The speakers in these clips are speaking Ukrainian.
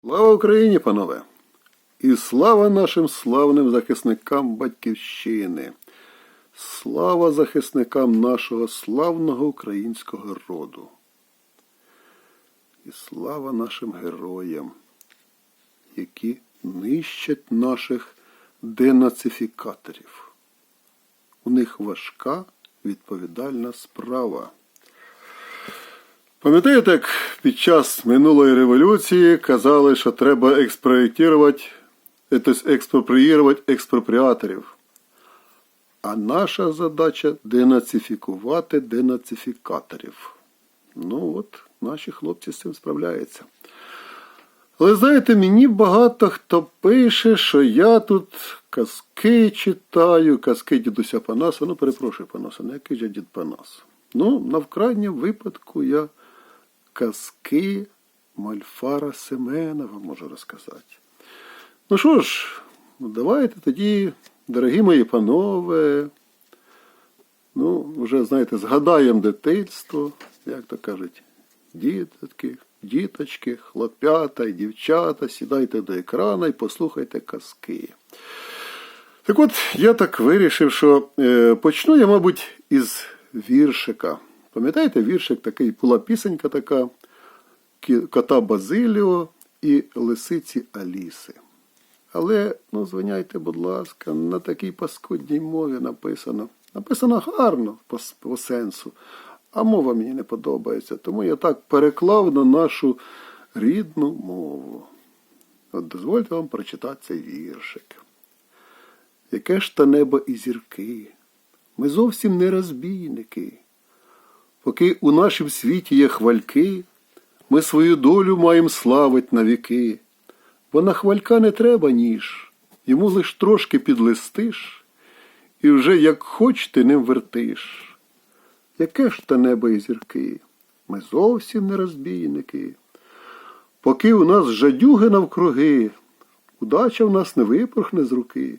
Слава Україні, панове! І слава нашим славним захисникам Батьківщини! Слава захисникам нашого славного українського роду! І слава нашим героям, які нищать наших денацифікаторів. У них важка відповідальна справа. Пам'ятаєте, як під час минулої революції казали, що треба експроєктувати, тобто експроприювати експропріаторів. А наша задача денацифікувати денацифікаторів. Ну от, наші хлопці з цим справляються. Але знаєте, мені багато хто пише, що я тут казки читаю, казки дідуся Панаса. Ну, перепрошую, Панаса, не який же дід Панас. Ну, на вкрайнім випадку я казки Мальфара Семенова можу розказати. Ну що ж, ну, давайте тоді, дорогі мої панове, ну, вже, знаєте, згадаємо дитинство, як то кажуть, діточки, діточки, хлопята і дівчата, сідайте до екрана і послухайте казки. Так от, я так вирішив, що е, почну я, мабуть, із віршика. Пам'ятаєте, віршик такий, була пісенька така кота Базиліо і лисиці Аліси. Але, ну, звиняйте, будь ласка, на такій паскудній мові написано. Написано гарно по, по сенсу, а мова мені не подобається. Тому я так переклав на нашу рідну мову. От дозвольте вам прочитати цей віршик. Яке ж та небо і зірки? Ми зовсім не розбійники. Поки у нашім світі є хвальки, ми свою долю маєм славить на віки. Бо на хвалька не треба ніж, йому лиш трошки підлистиш, і вже як хоч ти ним вертиш. Яке ж та небо і зірки? Ми зовсім не розбійники. Поки у нас жадюги навкруги, удача в нас не випорхне з руки.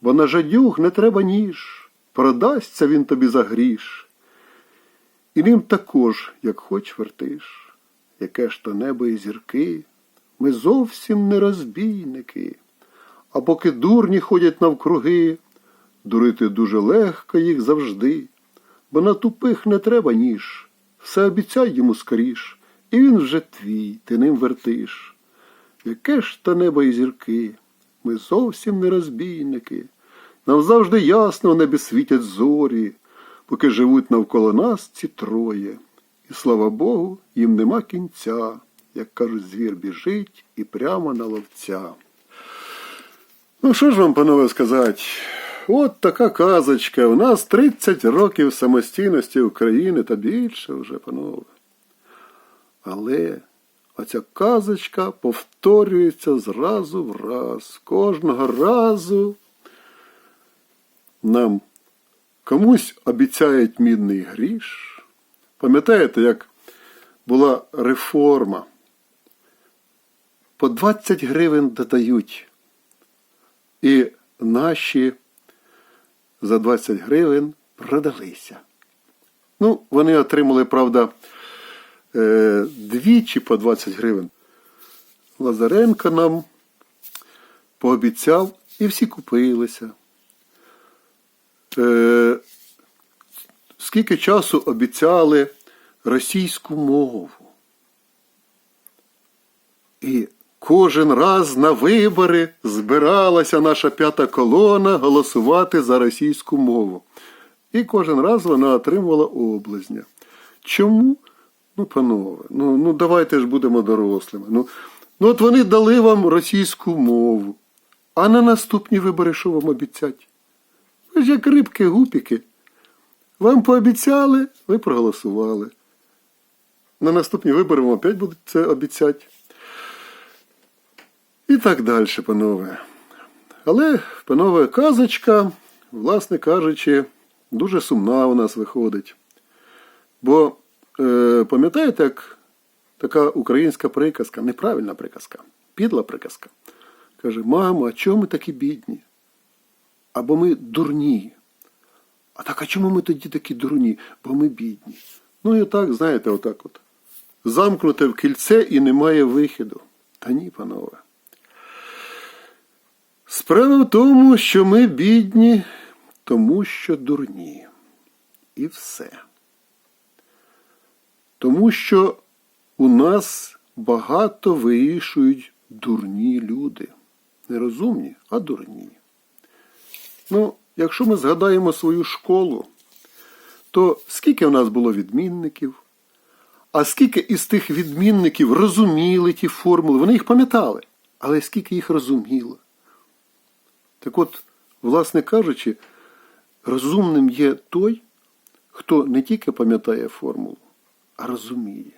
Бо на жадюг не треба ніж, продасться він тобі за гріш. І ним також, як хоч вертиш, яке ж то небо і зірки, ми зовсім не розбійники. А поки дурні ходять навкруги, дурити дуже легко їх завжди, бо на тупих не треба ніж, все обіцяй йому скоріш, і він вже твій, ти ним вертиш. Яке ж то небо і зірки, ми зовсім не розбійники. Нам завжди ясно в небі світять зорі, поки живуть навколо нас ці троє. І слава Богу, їм нема кінця, як кажуть, звір біжить і прямо на ловця. Ну, що ж вам, панове, сказати? От така казочка. У нас 30 років самостійності України та більше вже, панове. Але оця казочка повторюється зразу в раз. Кожного разу нам комусь обіцяють мідний гріш. Пам'ятаєте, як була реформа? По 20 гривень додають. І наші за 20 гривень продалися. Ну, вони отримали, правда, е, двічі по 20 гривень. Лазаренко нам пообіцяв, і всі купилися. Е, скільки часу обіцяли російську мову. І кожен раз на вибори збиралася наша п'ята колона голосувати за російську мову. І кожен раз вона отримувала облизня. Чому? Ну, панове, ну, ну давайте ж будемо дорослими. Ну, ну от вони дали вам російську мову. А на наступні вибори що вам обіцять? Ви ж як рибки, гупіки. Вам пообіцяли, ви проголосували. На наступні вибори вам опять будуть це обіцяти. І так далі, панове. Але, панове, казочка, власне кажучи, дуже сумна у нас виходить. Бо е, пам'ятаєте, як така українська приказка, неправильна приказка, підла приказка, каже: мамо, а чому ми такі бідні? Або ми дурні. А так, а чому ми тоді такі дурні? Бо ми бідні. Ну і так, знаєте, отак от. Замкнуте в кільце і немає виходу. Та ні, панове. Справа в тому, що ми бідні, тому що дурні. І все. Тому що у нас багато вирішують дурні люди. Не розумні, а дурні. Ну, якщо ми згадаємо свою школу, то скільки в нас було відмінників, а скільки із тих відмінників розуміли ті формули, вони їх пам'ятали, але скільки їх розуміло. Так от, власне кажучи, розумним є той, хто не тільки пам'ятає формулу, а розуміє.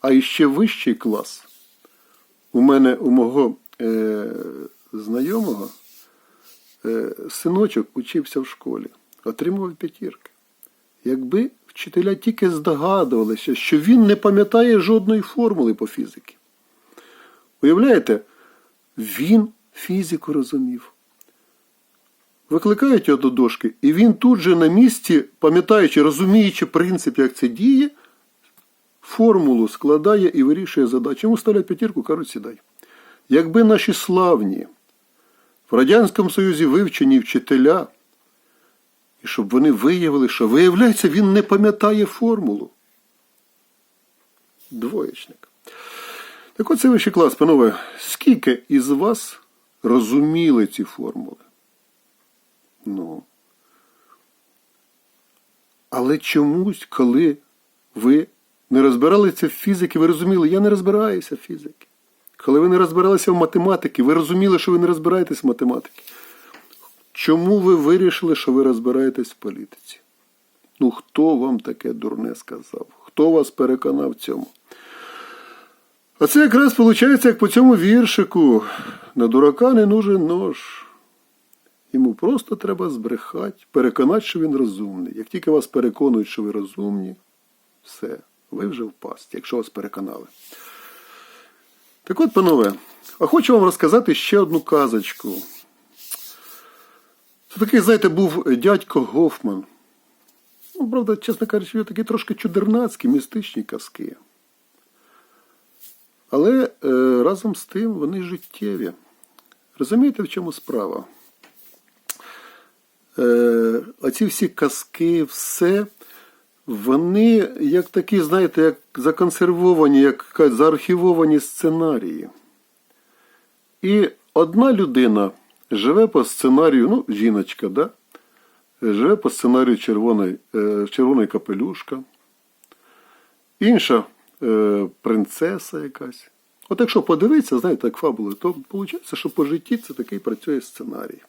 А іще вищий клас. У мене у мого е, знайомого синочок учився в школі, отримував п'ятірки. Якби вчителя тільки здогадувалися, що він не пам'ятає жодної формули по фізиці. Уявляєте, він фізику розумів. Викликають його до дошки, і він тут же на місці, пам'ятаючи, розуміючи принцип, як це діє, формулу складає і вирішує задачу. Йому ставлять п'ятірку, кажуть, сідай. Якби наші славні в Радянському Союзі вивчені вчителя, і щоб вони виявили, що виявляється, він не пам'ятає формулу. Двоєчник. Так оце вищий клас, панове, скільки із вас розуміли ці формули? Ну. Але чомусь, коли ви не розбиралися в фізиці, ви розуміли, я не розбираюся в фізиці. Коли ви не розбиралися в математиці, ви розуміли, що ви не розбираєтесь в математиці. Чому ви вирішили, що ви розбираєтесь в політиці? Ну, хто вам таке дурне сказав? Хто вас переконав в цьому? А це якраз виходить, як по цьому віршику. На дурака не нужен нож. Йому просто треба збрехати, переконати, що він розумний. Як тільки вас переконують, що ви розумні, все, ви вже в якщо вас переконали. Так от, панове, а хочу вам розказати ще одну казочку. Це такий, знаєте, був дядько Гофман. Ну, правда, чесно кажучи, такі трошки чудернацькі, містичні казки. Але е, разом з тим вони життєві. Розумієте, в чому справа? Е, оці всі казки, все, вони як такі, знаєте, як законсервовані, як заархівовані сценарії. І одна людина живе по сценарію, ну, жіночка, да? живе по сценарію червоної, е, червоної капелюшка, інша е, принцеса якась. От якщо подивитися, знаєте, як фабули, то виходить, що по житті це такий працює сценарій.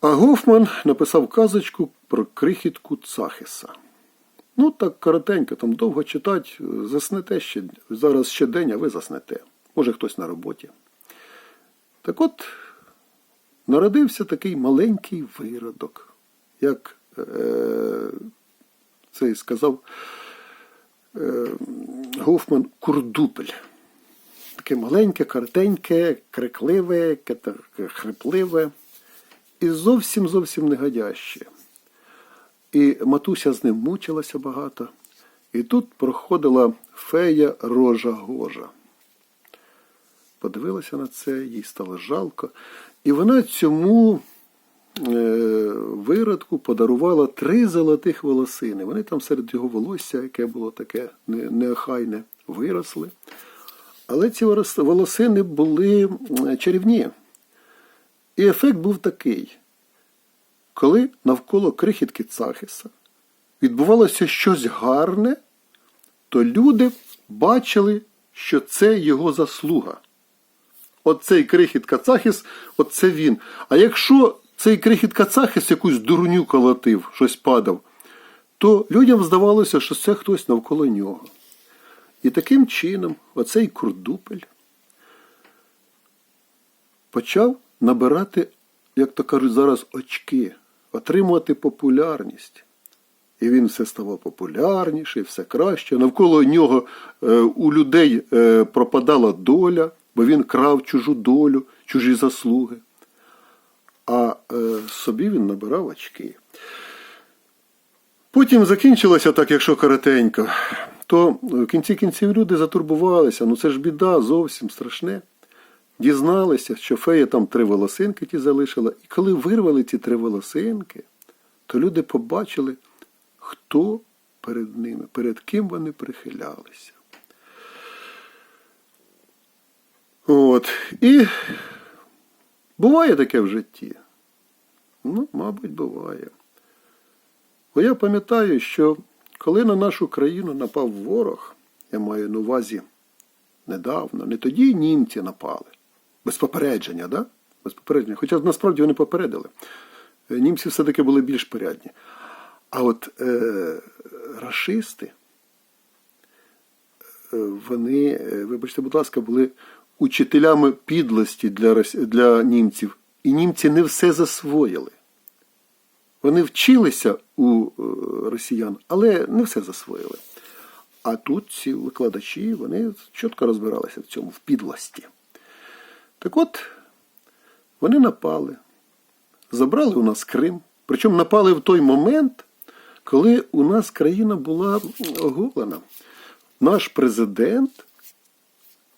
А Гофман написав казочку про крихітку Цахиса. Ну, так коротенько, там довго читати, заснете ще. Зараз ще день, а ви заснете. Може хтось на роботі. Так от, народився такий маленький виродок, як е, цей сказав е, Гофман Курдупель. Таке маленьке, коротеньке, крикливе, хрипливе і зовсім зовсім негодяще. І матуся з ним мучилася багато. І тут проходила фея рожа гожа. Подивилася на це, їй стало жалко. І вона цьому е, виродку подарувала три золотих волосини. Вони там серед його волосся, яке було таке неохайне, виросли. Але ці волосини були чарівні. І ефект був такий. Коли навколо крихітки Цахиса відбувалося щось гарне, то люди бачили, що це його заслуга. Оцей крихітка Цахис, оце він. А якщо цей крихітка Цахис якусь дурню колотив, щось падав, то людям здавалося, що це хтось навколо нього. І таким чином оцей курдупель почав набирати, як то кажуть, зараз очки, отримувати популярність. І він все ставав популярніший, все краще. Навколо нього е, у людей е, пропадала доля, бо він крав чужу долю, чужі заслуги. А е, собі він набирав очки. Потім закінчилося так, якщо коротенько, то в кінці кінців люди затурбувалися. Ну це ж біда зовсім страшне. Дізналися, що фея там три волосинки ті залишила. І коли вирвали ці три волосинки, то люди побачили, хто перед ними, перед ким вони прихилялися. От. І буває таке в житті. Ну, мабуть, буває. Бо я пам'ятаю, що коли на нашу країну напав ворог, я маю на увазі недавно, не тоді німці напали. Без попередження, да? Без попередження. Хоча насправді вони попередили. Е, Німці все-таки були більш порядні. А от е, рашисти, е, вони, е, вибачте, будь ласка, були учителями підлості для, для німців. І німці не все засвоїли. Вони вчилися у росіян, але не все засвоїли. А тут ці викладачі вони чітко розбиралися в цьому, в підлості. Так от, вони напали, забрали у нас Крим. Причому напали в той момент, коли у нас країна була оголена. Наш президент,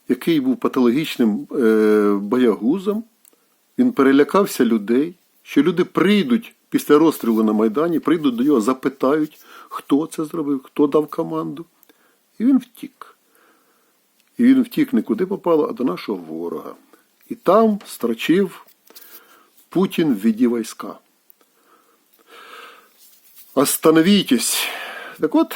який був патологічним е, боягузом, він перелякався людей, що люди прийдуть після розстрілу на Майдані, прийдуть до нього, запитають, хто це зробив, хто дав команду. І він втік. І він втік не куди попало, а до нашого ворога. І там строчив Путін введи війська. Остановітесь. Так от,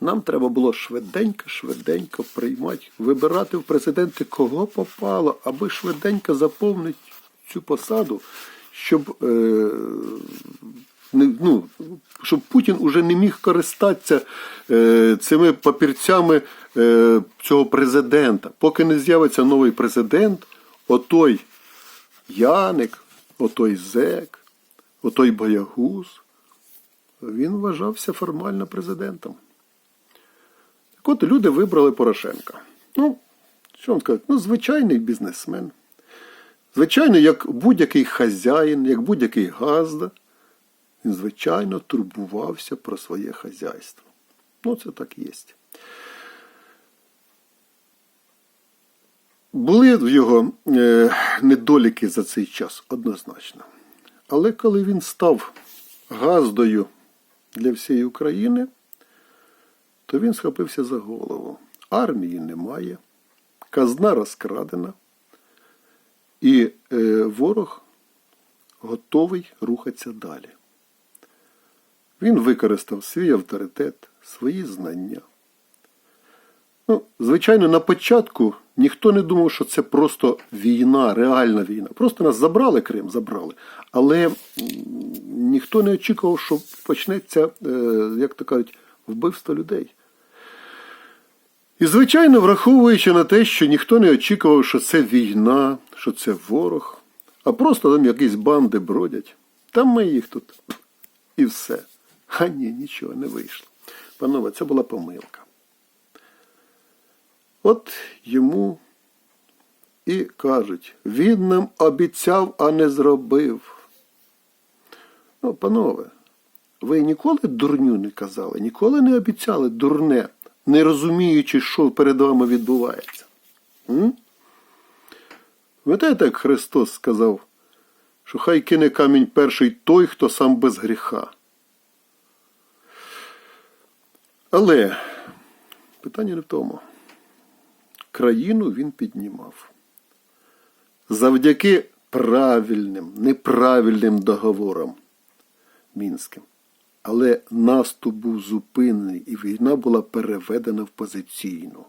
нам треба було швиденько, швиденько приймати, вибирати в президенти кого попало, аби швиденько заповнити цю посаду, щоб, е, ну, щоб Путін уже не міг користатися е, цими папірцями е, цього президента. Поки не з'явиться новий президент, отой Яник, отой Зек, отой Боягуз, він вважався формально президентом. Так от люди вибрали Порошенка. Ну, що вам сказати? Ну, звичайний бізнесмен. Звичайно, як будь-який хазяїн, як будь-який газда, він, звичайно, турбувався про своє хазяйство. Ну, це так є. Були в його е, недоліки за цей час, однозначно. Але коли він став газдою для всієї України, то він схопився за голову. Армії немає, казна розкрадена, і е, ворог готовий рухатися далі. Він використав свій авторитет, свої знання. Ну, звичайно, на початку ніхто не думав, що це просто війна, реальна війна. Просто нас забрали Крим, забрали. Але ніхто не очікував, що почнеться, е, як то кажуть, вбивство людей. І, звичайно, враховуючи на те, що ніхто не очікував, що це війна, що це ворог, а просто там якісь банди бродять. Там ми їх тут. І все. А ні, нічого не вийшло. Панове, це була помилка. От йому і кажуть, він нам обіцяв, а не зробив. Ну, панове, ви ніколи дурню не казали, ніколи не обіцяли дурне, не розуміючи, що перед вами відбувається. М? Пам'ятаєте, як Христос сказав, що хай кине камінь перший той, хто сам без гріха. Але питання не в тому. Країну він піднімав. Завдяки правильним, неправильним договорам мінським. Але наступ був зупинений, і війна була переведена в позиційну,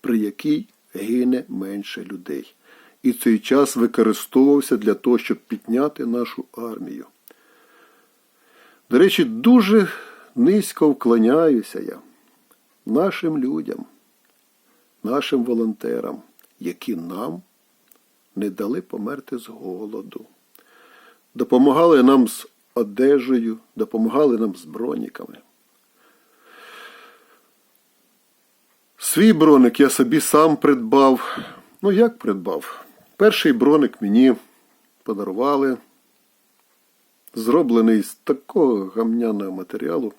при якій гине менше людей. І цей час використовувався для того, щоб підняти нашу армію. До речі, дуже низько вклоняюся я нашим людям, нашим волонтерам, які нам не дали померти з голоду. Допомагали нам з одежею, допомагали нам з броніками. Свій броник я собі сам придбав. Ну, як придбав? Перший броник мені подарували, зроблений з такого гамняного матеріалу,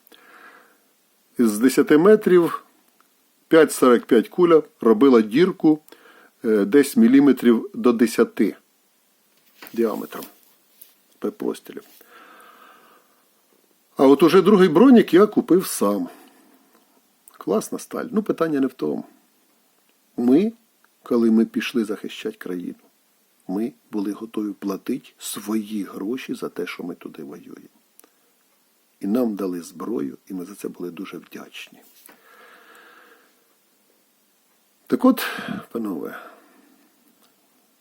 Із 10 метрів 5,45 куля робила дірку е, десь міліметрів до 10 діаметром при. А от уже другий бронік я купив сам. Класна сталь. Ну, питання не в тому. Ми, коли ми пішли захищати країну, ми були готові платити свої гроші за те, що ми туди воюємо. І нам дали зброю, і ми за це були дуже вдячні. Так от, панове,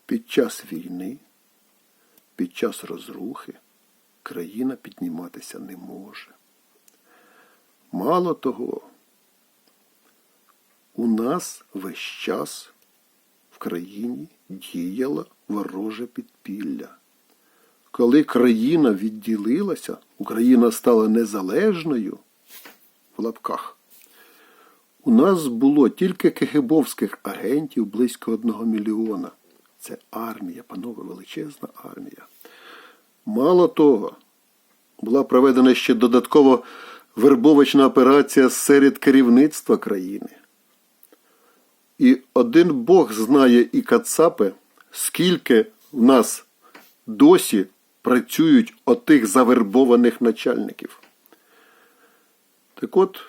під час війни, під час розрухи країна підніматися не може. Мало того, у нас весь час в країні діяло вороже підпілля. Коли країна відділилася, Україна стала незалежною в лапках. У нас було тільки кегебовських агентів близько одного мільйона. Це армія, панове, величезна армія. Мало того, була проведена ще додатково вербовочна операція серед керівництва країни. І один Бог знає і Кацапи, скільки в нас досі працюють отих завербованих начальників. Так от,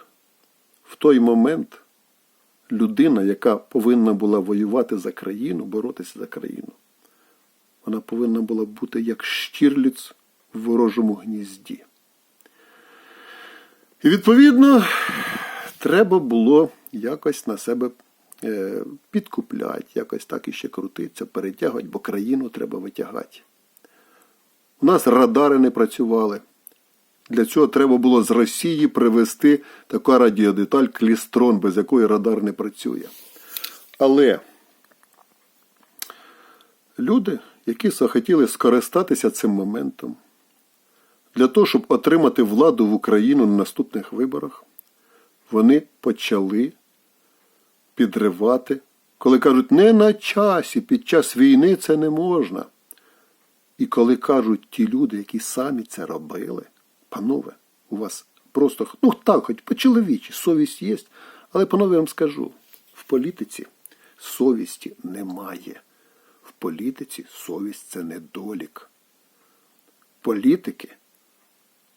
в той момент людина, яка повинна була воювати за країну, боротися за країну, вона повинна була бути як штірліц в ворожому гнізді. І відповідно, треба було якось на себе е, підкупляти, якось так іще крутитися, перетягувати, бо країну треба витягати. У нас радари не працювали. Для цього треба було з Росії привезти таку радіодеталь клістрон, без якої радар не працює. Але люди, які захотіли скористатися цим моментом, для того, щоб отримати владу в Україну на наступних виборах, вони почали підривати, коли кажуть, не на часі, під час війни це не можна. І коли кажуть ті люди, які самі це робили, панове, у вас просто, ну так, хоч по-чоловічі, совість є, але, панове, я вам скажу, в політиці совісті немає. В політиці совість це недолік. Політики,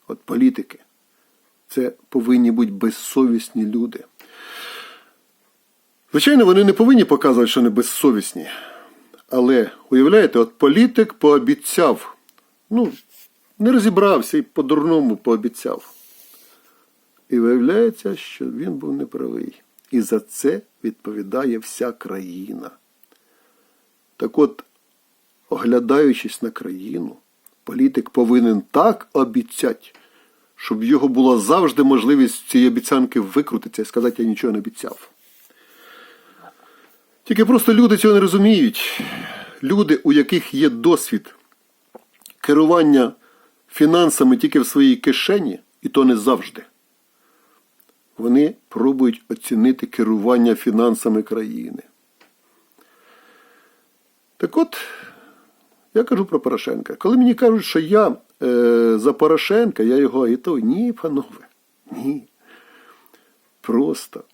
от політики, це повинні бути безсовісні люди. Звичайно, вони не повинні показувати, що вони безсовісні. Але уявляєте, от політик пообіцяв, ну, не розібрався і по-дурному пообіцяв. І виявляється, що він був неправий. І за це відповідає вся країна. Так от, оглядаючись на країну, політик повинен так обіцяти, щоб в його була завжди можливість цієї обіцянки викрутитися і сказати, я нічого не обіцяв. Тільки просто люди цього не розуміють. Люди, у яких є досвід керування фінансами тільки в своїй кишені, і то не завжди. Вони пробують оцінити керування фінансами країни. Так от, я кажу про Порошенка. Коли мені кажуть, що я е, за Порошенка, я його агітую. Ні, панове, ні. Просто.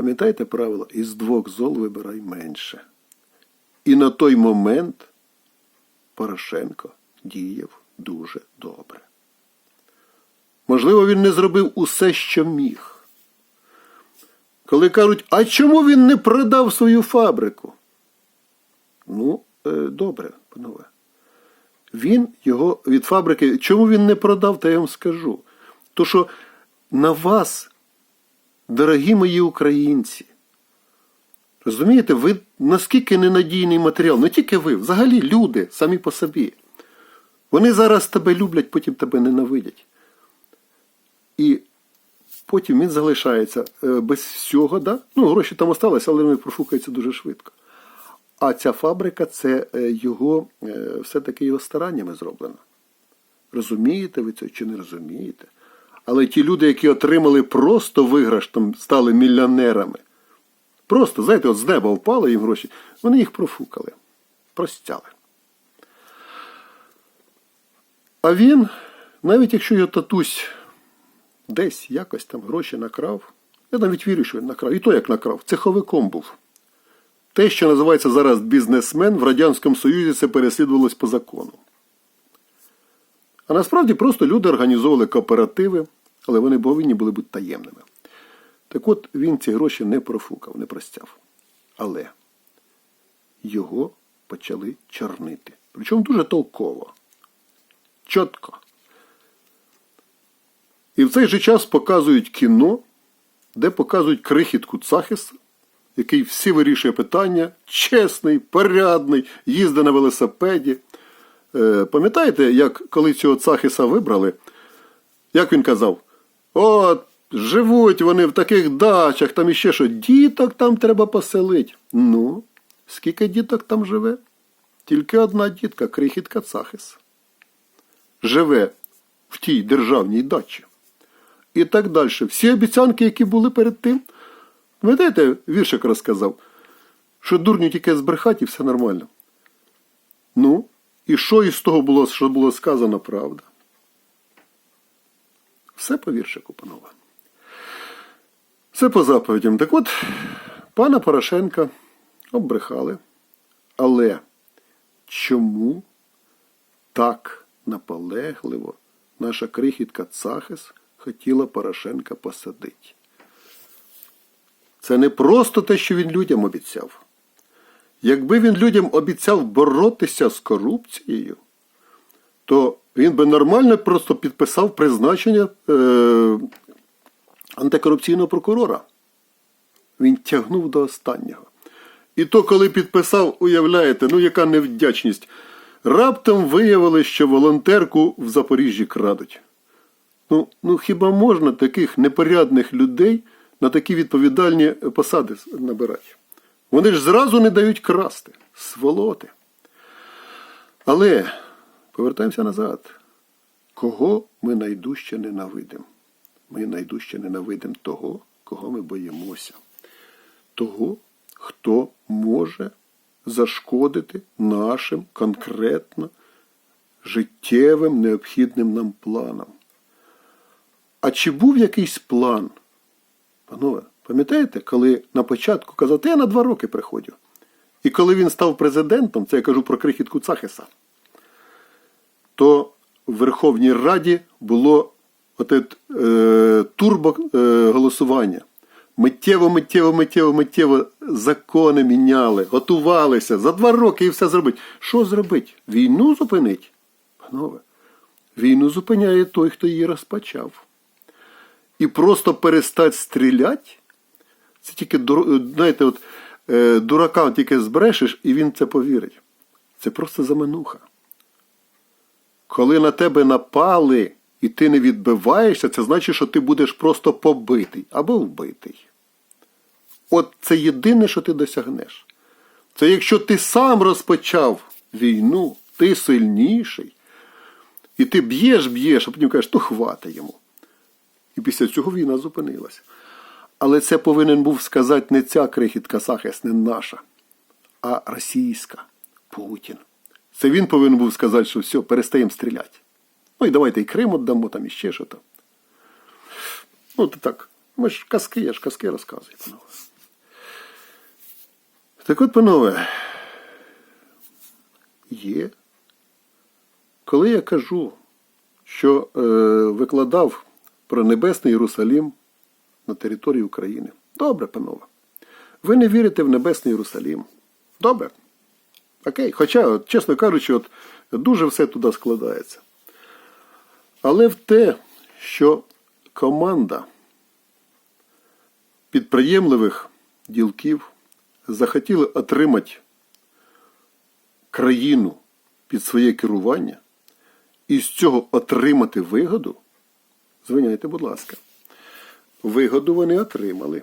Пам'ятаєте правило? Із двох зол вибирай менше. І на той момент Порошенко діяв дуже добре. Можливо, він не зробив усе, що міг. Коли кажуть, а чому він не продав свою фабрику? Ну, е, добре, панове. Він його від фабрики, чому він не продав, то я вам скажу. То що на вас, дорогі мої українці, розумієте, ви наскільки ненадійний матеріал, не тільки ви, взагалі люди самі по собі. Вони зараз тебе люблять, потім тебе ненавидять. І потім він залишається е, без всього, да? ну, гроші там осталися, але вони профукаються дуже швидко. А ця фабрика це е, його, е, все-таки його стараннями зроблена. Розумієте ви це чи не розумієте? Але ті люди, які отримали просто виграш, там стали мільйонерами. Просто, знаєте, от з неба впали їм гроші, вони їх профукали, простяли. А він, навіть якщо його татусь десь якось там гроші накрав. Я навіть вірю, що він накрав. І то як накрав, цеховиком був. Те, що називається зараз бізнесмен, в Радянському Союзі це переслідувалось по закону. А насправді просто люди організовували кооперативи, але вони повинні були бути таємними. Так от він ці гроші не профукав, не простяв. Але його почали чорнити. Причому дуже толково, чітко. І в цей же час показують кіно, де показують крихітку Цахиса, який всі вирішує питання, чесний, порядний, їздить на велосипеді. Е, пам'ятаєте, як коли цього Цахиса вибрали, як він казав? От, живуть вони в таких дачах, там іще що, діток там треба поселити. Ну, скільки діток там живе? Тільки одна дітка, крихітка Цахис. Живе в тій державній дачі. І так далі. Всі обіцянки, які були перед тим, пам'ятаєте, віршик розказав, що дурню тільки збрехати і все нормально. Ну, і що із того було, що було сказано, правда? Все по віршику, панове. Все по заповідям. Так от, пана Порошенка оббрехали. Але чому так наполегливо наша крихітка Цахис хотіла Порошенка посадити? Це не просто те, що він людям обіцяв. Якби він людям обіцяв боротися з корупцією, то він би нормально просто підписав призначення е, антикорупційного прокурора. Він тягнув до останнього. І то, коли підписав, уявляєте, ну яка невдячність. Раптом виявили, що волонтерку в Запоріжжі крадуть. Ну, ну хіба можна таких непорядних людей на такі відповідальні посади набирати? Вони ж зразу не дають красти. Сволоти. Але повертаємося назад. Кого ми найдужче ненавидимо? Ми найдужче ненавидимо того, кого ми боїмося. Того, хто може зашкодити нашим конкретно життєвим необхідним нам планам. А чи був якийсь план? Панове, пам'ятаєте, коли на початку казав, я на два роки приходжу. І коли він став президентом, це я кажу про крихітку Цахиса, то в Верховній Раді було оте, е, турбо е, голосування. Миттєво, миттєво, миттєво, миттєво закони міняли, готувалися за два роки і все зробить. Що зробить? Війну зупинить? Панове, війну зупиняє той, хто її розпочав. І просто перестать стріляти, це тільки, знаєте, от, е, дурака тільки збрешеш, і він це повірить. Це просто замануха. Коли на тебе напали і ти не відбиваєшся, це значить, що ти будеш просто побитий або вбитий. От це єдине, що ти досягнеш. Це якщо ти сам розпочав війну, ти сильніший, і ти б'єш, б'єш, а потім кажеш, то хвати йому. І після цього війна зупинилася. Але це повинен був сказати не ця крихітка Сахес, не наша, а російська Путін. Це він повинен був сказати, що все, перестаємо стріляти. Ну і давайте і Крим віддамо, там і ще що там. Ну, то так. Ми ж казки, я ж казки розказую, панове. Так от, панове, є. Коли я кажу, що е, викладав про Небесний Єрусалім на території України. Добре, панове. Ви не вірите в Небесний Єрусалім. Добре. Окей. Хоча, от, чесно кажучи, от, дуже все туди складається. Але в те, що команда підприємливих ділків захотіли отримати країну під своє керування і з цього отримати вигоду, звиняйте, будь ласка, вигоду вони отримали.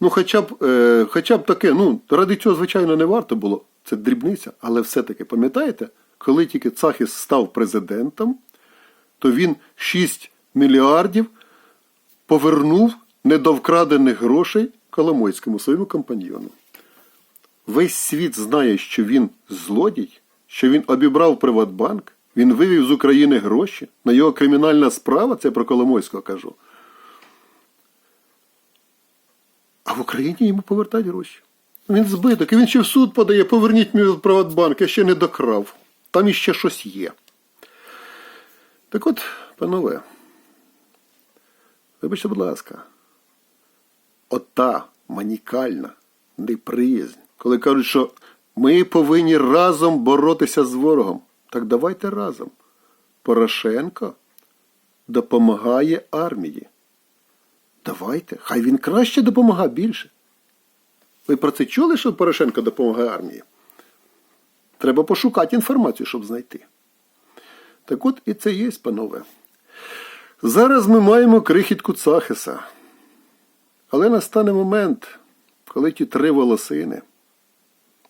Ну, хоча б, е, хоча б таке, ну, ради цього, звичайно, не варто було. Це дрібниця, але все-таки пам'ятаєте, коли тільки Цахіс став президентом, то він 6 мільярдів повернув недовкрадених грошей Коломойському своєму компаньйону. Весь світ знає, що він злодій, що він обібрав Приватбанк, Він вивів з України гроші. На його кримінальна справа, це про Коломойського кажу. А в Україні йому повертають гроші. Він збиток, і він ще в суд подає, поверніть мені в Приватбанк, я ще не докрав. Там іще щось є. Так от, панове, вибачте, будь ласка, ота манікальна неприязнь, коли кажуть, що ми повинні разом боротися з ворогом. Так давайте разом. Порошенко допомагає армії. Давайте, хай він краще допомагає більше. Ви про це чули, що Порошенко допомагає армії? Треба пошукати інформацію, щоб знайти. Так от і це є, панове. Зараз ми маємо крихітку Цахиса. Але настане момент, коли ті три волосини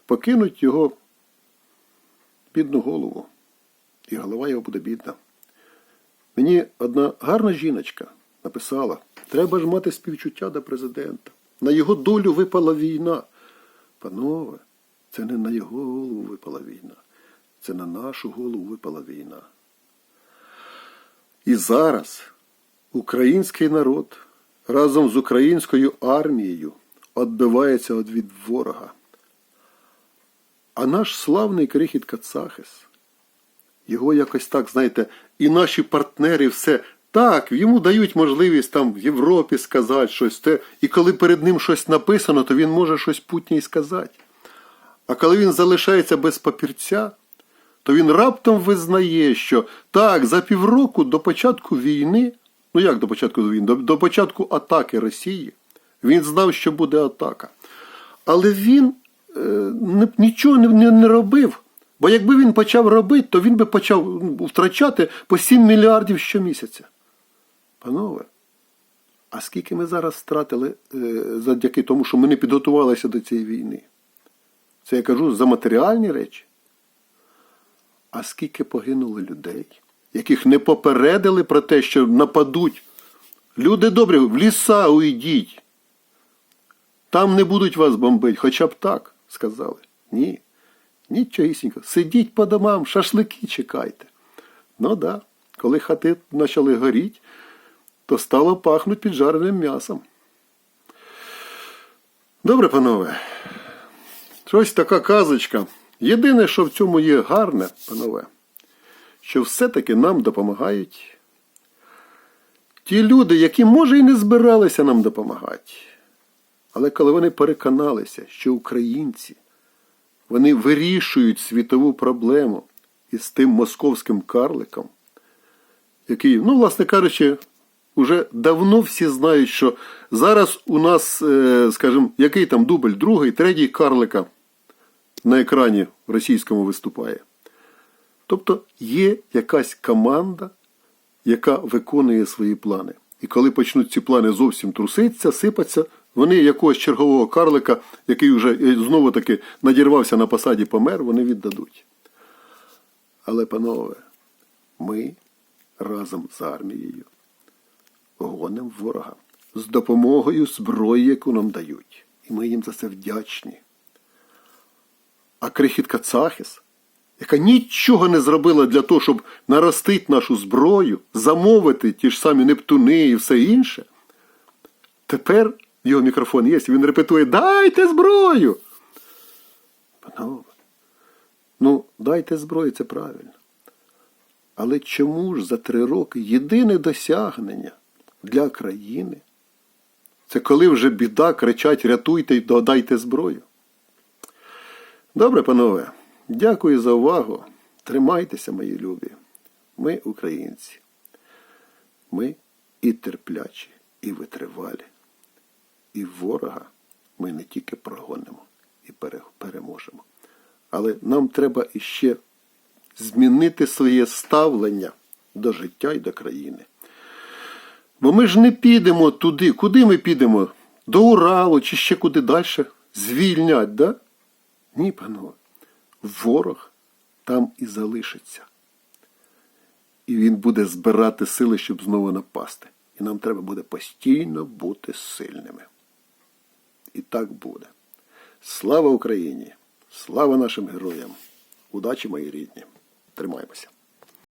покинуть його бідну голову. І голова його буде бідна. Мені одна гарна жіночка написала, треба ж мати співчуття до президента. На його долю випала війна. Панове, це не на його голову випала війна. Це на нашу голову випала війна. І зараз український народ разом з українською армією відбивається від ворога. А наш славний крихіт Кацахис, його якось так, знаєте, і наші партнери все так, йому дають можливість там в Європі сказати щось. Те, і коли перед ним щось написано, то він може щось путнє й сказати. А коли він залишається без папірця, то він раптом визнає, що так, за півроку до початку війни, ну як до початку війни, до, до початку атаки Росії, він знав, що буде атака. Але він е, не, нічого не, не, не робив. Бо якби він почав робити, то він би почав ну, втрачати по 7 мільярдів щомісяця. Панове, а скільки ми зараз втратили е, завдяки тому, що ми не підготувалися до цієї війни? Це я кажу за матеріальні речі. А скільки погинуло людей, яких не попередили про те, що нападуть. Люди добрі, в ліса уйдіть. Там не будуть вас бомбити, хоча б так, сказали. Ні. Нічогісінько. Сидіть по домам, шашлики чекайте. Ну да, коли хати почали горіти, то стало пахнути піджареним м'ясом. Добре, панове. Щось така казочка. Єдине, що в цьому є гарне, панове, що все-таки нам допомагають ті люди, які, може, і не збиралися нам допомагати. Але коли вони переконалися, що українці, вони вирішують світову проблему із тим московським карликом, який, ну, власне кажучи, уже давно всі знають, що зараз у нас, е, скажімо, який там дубль, другий, третій карлика на екрані російському виступає. Тобто є якась команда, яка виконує свої плани. І коли почнуть ці плани зовсім труситися, сипатися, вони якогось чергового карлика, який вже знову таки надірвався на посаді, помер, вони віддадуть. Але, панове, ми разом з армією гонимо ворога з допомогою зброї, яку нам дають. І ми їм за це вдячні. А крихітка Цахіс, яка нічого не зробила для того, щоб наростити нашу зброю, замовити ті ж самі Нептуни і все інше, тепер його мікрофон є, і він репетує Дайте зброю. Панове, ну, дайте зброю, це правильно. Але чому ж за три роки єдине досягнення для країни? Це коли вже біда кричать рятуйте й додайте зброю. Добре, панове, дякую за увагу. Тримайтеся, мої любі. Ми українці. Ми і терплячі, і витривалі. І ворога ми не тільки прогонимо і переможемо. Але нам треба іще змінити своє ставлення до життя і до країни. Бо ми ж не підемо туди. Куди ми підемо? До Уралу чи ще куди далі? Звільнять, да? Ні, панове. Ворог там і залишиться. І він буде збирати сили, щоб знову напасти. І нам треба буде постійно бути сильними. І так буде. Слава Україні! Слава нашим героям! Удачі, мої рідні! Тримаємося!